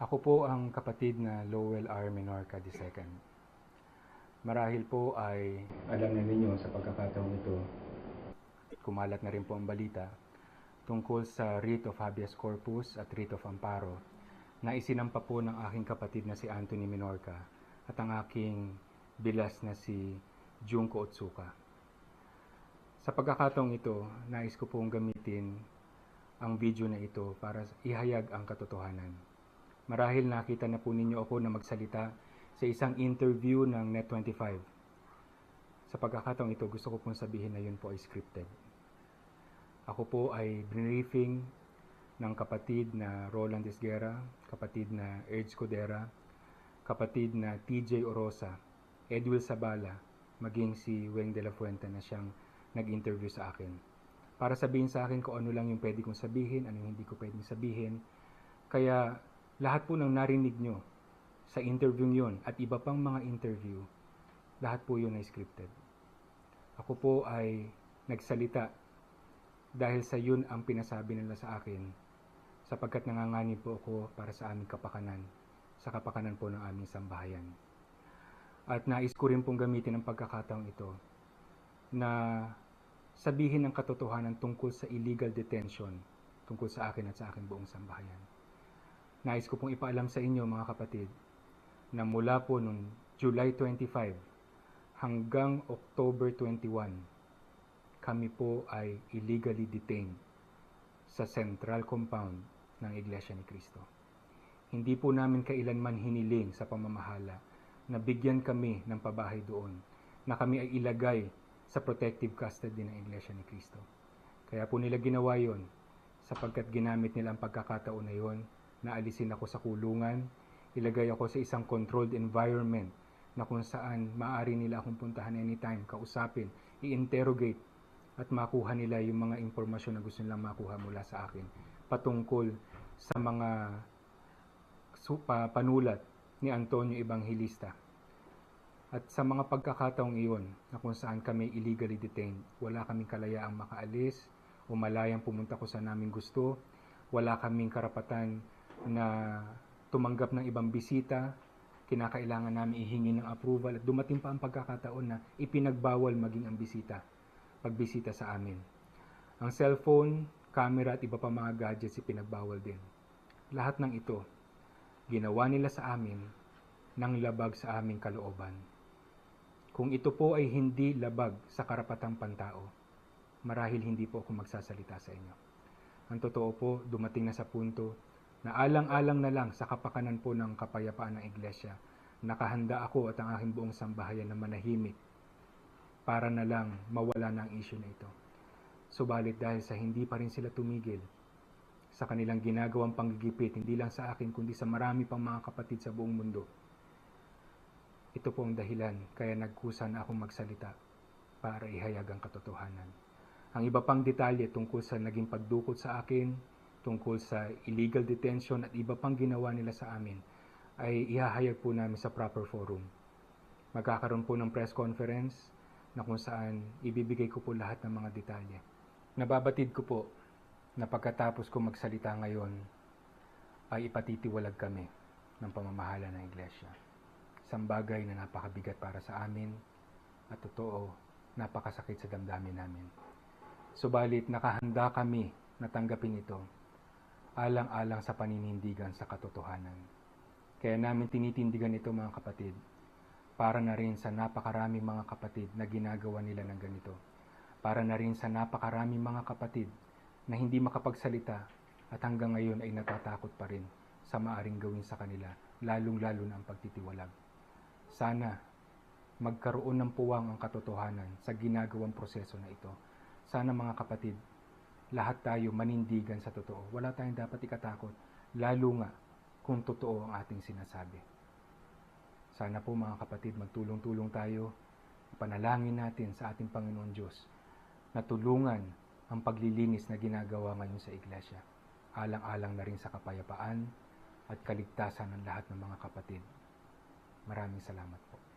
Ako po ang kapatid na Lowell R. Menorca II. Marahil po ay alam na ninyo sa pagkakataong ito, kumalat na rin po ang balita tungkol sa writ of habeas corpus at writ of amparo na isinampa po ng aking kapatid na si Anthony Menorca at ang aking bilas na si Junko Otsuka. Sa pagkakataong ito, nais ko pong gamitin ang video na ito para ihayag ang katotohanan. Marahil nakita na po ninyo ako na magsalita sa isang interview ng Net25. Sa pagkakataong ito, gusto ko pong sabihin na yun po ay scripted. Ako po ay briefing ng kapatid na Roland Esguera, kapatid na Erds Codera, kapatid na TJ Orosa, Edwil Sabala, maging si Weng de la Fuente na siyang nag-interview sa akin. Para sabihin sa akin kung ano lang yung pwede kong sabihin, ano yung hindi ko pwedeng sabihin. Kaya lahat po ng narinig nyo sa interview yon at iba pang mga interview, lahat po yun ay scripted. Ako po ay nagsalita dahil sa yun ang pinasabi nila sa akin sapagkat nanganganib po ako para sa aming kapakanan, sa kapakanan po ng aming sambahayan. At nais ko rin pong gamitin ang pagkakataong ito na sabihin ang katotohanan tungkol sa illegal detention tungkol sa akin at sa aking buong sambahayan. Nais ko pong ipaalam sa inyo mga kapatid na mula po noong July 25 hanggang October 21, kami po ay illegally detained sa central compound ng Iglesia ni Cristo. Hindi po namin kailanman hiniling sa pamamahala na bigyan kami ng pabahay doon, na kami ay ilagay sa protective custody ng Iglesia ni Cristo. Kaya po nila ginawa yon sapagkat ginamit nila ang pagkakataon na yon na alisin ako sa kulungan, ilagay ako sa isang controlled environment na kung saan maaari nila akong puntahan anytime, kausapin, i-interrogate at makuha nila yung mga impormasyon na gusto nilang makuha mula sa akin patungkol sa mga su- pa- panulat ni Antonio Evangelista. At sa mga pagkakataong iyon na kung saan kami illegally detained, wala kaming kalayaang makaalis o malayang pumunta ko sa naming gusto, wala kaming karapatan na tumanggap ng ibang bisita, kinakailangan namin ihingi ng approval at dumating pa ang pagkakataon na ipinagbawal maging ang bisita, pagbisita sa amin. Ang cellphone, camera at iba pa mga gadgets ipinagbawal din. Lahat ng ito, ginawa nila sa amin ng labag sa aming kalooban. Kung ito po ay hindi labag sa karapatang pantao, marahil hindi po ako magsasalita sa inyo. Ang totoo po, dumating na sa punto na alang-alang na lang sa kapakanan po ng kapayapaan ng iglesia, nakahanda ako at ang aking buong sambahayan na manahimik para na lang mawala ang issue na ito. Subalit dahil sa hindi pa rin sila tumigil sa kanilang ginagawang panggigipit, hindi lang sa akin kundi sa marami pang mga kapatid sa buong mundo, ito po ang dahilan kaya nagkusa na akong magsalita para ihayag ang katotohanan. Ang iba pang detalye tungkol sa naging pagdukot sa akin, tungkol sa illegal detention at iba pang ginawa nila sa amin, ay ihahayag po namin sa proper forum. Magkakaroon po ng press conference na kung saan ibibigay ko po lahat ng mga detalye. Nababatid ko po na pagkatapos ko magsalita ngayon, ay ipatitiwalag kami ng pamamahala ng iglesia. Isang bagay na napakabigat para sa amin at totoo, napakasakit sa damdamin namin. Subalit nakahanda kami na tanggapin ito alang-alang sa paninindigan sa katotohanan. Kaya namin tinitindigan ito mga kapatid para na rin sa napakaraming mga kapatid na ginagawa nila ng ganito. Para na rin sa napakaraming mga kapatid na hindi makapagsalita at hanggang ngayon ay natatakot pa rin sa maaring gawin sa kanila, lalong-lalo na ang pagtitiwalag. Sana magkaroon ng puwang ang katotohanan sa ginagawang proseso na ito. Sana mga kapatid, lahat tayo manindigan sa totoo. Wala tayong dapat ikatakot, lalo nga kung totoo ang ating sinasabi. Sana po mga kapatid, magtulong-tulong tayo, panalangin natin sa ating Panginoon Diyos na tulungan ang paglilinis na ginagawa ngayon sa iglesia. Alang-alang na rin sa kapayapaan at kaligtasan ng lahat ng mga kapatid. Maraming salamat po.